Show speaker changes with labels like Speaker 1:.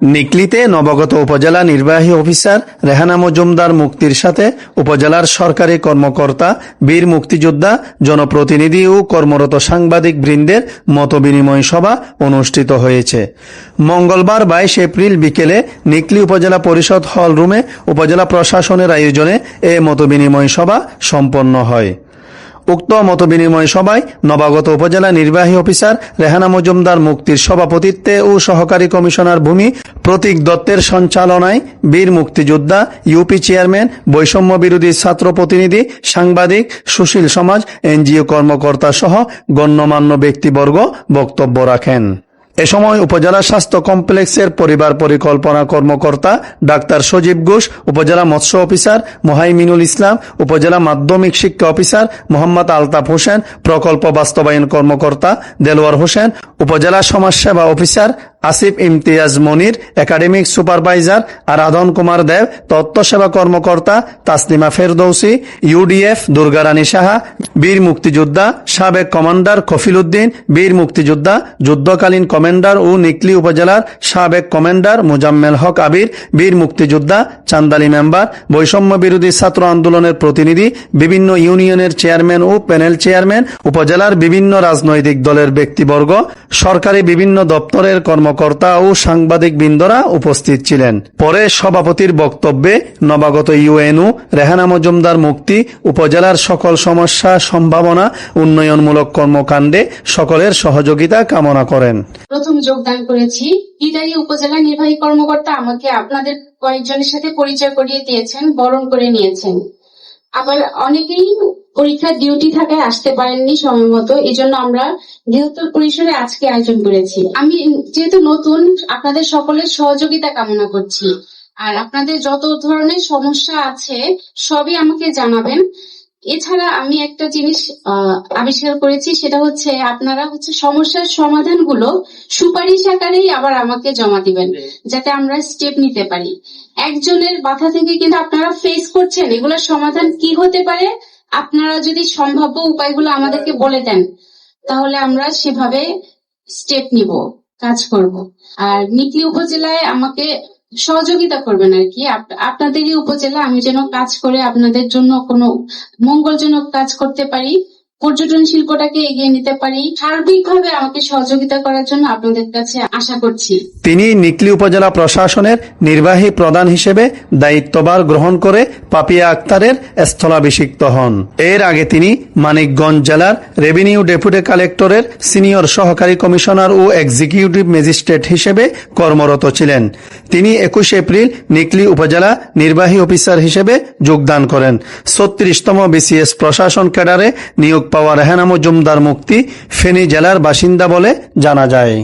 Speaker 1: নিকলিতে নবাগত উপজেলা নির্বাহী অফিসার রেহানা মজুমদার মুক্তির সাথে উপজেলার সরকারি কর্মকর্তা, বীর মুক্তিযোদ্ধা, জনপ্রতিনিধি ও কর্মরত সাংবাদিক বৃন্দের মতবিনিময় সভা অনুষ্ঠিত হয়েছে। মঙ্গলবার বাইশ এপ্রিল বিকেলে নিকলি উপজেলা পরিষদ হল রুমে উপজেলা প্রশাসনের আয়োজনে এ মতবিনিময় সভা সম্পন্ন হয়। উক্ত মত বিনিময় সভায় নবাগত উপজেলা নির্বাহী অফিসার রেহানা মজুমদার মুক্তির সভাপতিত্বে ও সহকারী কমিশনার ভূমি প্রতীক দত্তের সঞ্চালনায় বীর মুক্তিযোদ্ধা, ইউপি চেয়ারম্যান, বৈষম্য বিরোধী ছাত্র প্রতিনিধি, সাংবাদিক, সুশীল সমাজ, এনজিও কর্মকর্তা সহ গণ্যমান্য ব্যক্তিবর্গ বক্তব্য রাখেন। এ সময় উপজেলা স্বাস্থ্য কমপ্লেক্সের পরিবার পরিকল্পনা কর্মকর্তা ডাক্তার সজীব ঘোষ, উপজেলা মৎস্য অফিসার মোহাইমিনুল ইসলাম, উপজেলা মাধ্যমিক শিক্ষা অফিসার মোহাম্মদ আলতাফ হোসেন, প্রকল্প বাস্তবায়ন কর্মকর্তা দেলোয়ার হোসেন, উপজেলা সমাজসেবা officer Asif Imtiaz Monir, academic supervisor Aradhan Kumar Deb তত্ত্ব সেবা কর্মকর্তা তাসলিমা ফেরদৌসি, ইউডিএফ দুর্গারানী সাহা, বীর মুক্তিযোদ্ধা সাবেক কমান্ডার কফিল উদ্দিন, বীর মুক্তিযোদ্ধা যুদ্ধকালীন কমান্ডার ও নিকলি উপজেলার সাবেক কমান্ডার মোজাম্মেল হক আবির, বীর মুক্তিযোদ্ধা চান্দালি মেম্বার, বৈষম্য বিরোধী ছাত্র আন্দোলনের প্রতিনিধি, বিভিন্ন ইউনিয়নের চেয়ারম্যান ও প্যানেল চেয়ারম্যান, উপজেলার বিভিন্ন রাজনৈতিক দলের ব্যক্তিবর্গ, সরকারি বিভিন্ন দপ্তরের কর্মকর্তা ও সাংবাদিক বৃন্দরা উপস্থিত ছিলেন। পরে সভাপতির বক্তব্যে নবাগত ইউএনও, রেহানা মজুমদার মুক্তি, উপজেলার সকল সমস্যা সম্ভাবনা, উন্নয়নমূলক কর্মকাণ্ডে সকলের সহযোগিতা কামনা করেন।
Speaker 2: প্রথম যোগদান করেছি। বিদায়ী উপজেলা নির্বাহী কর্মকর্তা আমাকে আপনাদের কয়েকজনের সাথে পরিচয় করিয়ে দিয়েছেন, বরণ করে নিয়েছেন। আবার অনেকেই পরীক্ষার ডিউটি থাকায় আসতে পারেননি সময় মতো এই জন্য আমরা বৃহত্তর পরিসরে আজকে আয়োজন করেছি। আমি যেহেতু নতুন আপনাদের সকলের সহযোগিতা কামনা করছি। আর আপনাদের যত ধরনের সমস্যা আছে সবই আমাকে জানাবেন। এছাড়া আমি একটা জিনিস আহ, আবিষ্কার করেছি সেটা হচ্ছে আপনারা হচ্ছে সমস্যার সমাধানগুলো সুপারিশ আকারেই আবার আমাকে জমা দিবেন যাতে আমরা স্টেপ নিতে পারি। একজনের মাথা থেকে কিন্তু আপনারা ফেস করছেন এগুলোর সমাধান কি হতে পারে আপনারা যদি সম্ভাব্য উপায়গুলো আমাদেরকে বলে দেন, তাহলে আমরা সেভাবে স্টেপ নিব, কাজ করব। আর নিকলি উপজেলায় আমাকে সহযোগিতা করবেন আর কি। আপ- আপনাদেরই উপজেলা, আমি যেন কাজ করে আপনাদের জন্য কোনো মঙ্গলজনক কাজ করতে পারি। পর্যটন শিল্পটাকে এগিয়ে নিতে পারি। সার্বিকভাবে আমাকে সহযোগিতা করার জন্য আপনাদের কাছে আশা করছি।
Speaker 1: তিনি নিকলি উপজেলা প্রশাসনের নির্বাহী প্রধান হিসেবে দায়িত্বভার গ্রহণ করে পাপিয়া আক্তারের স্থলাভিষিক্ত হন। এর আগে তিনি মানিকগঞ্জ জেলার রেভিনিউ ডেপুটি কালেক্টরের সিনিয়র সহকারী কমিশনার ও এক্সিকিউটিভ ম্যাজিস্ট্রেট হিসেবে কর্মরত ছিলেন। তিনি একুশ এপ্রিল নিকলি উপজেলা নির্বাহী অফিসার হিসেবে যোগদান করেন। ছত্রিশতম বিসিএস প্রশাসন ক্যাডারে নিয়োগ পাওয়া রেহানা মজুমদার মুক্তি ফেনী জেলার বাসিন্দা বলে জানা যায়।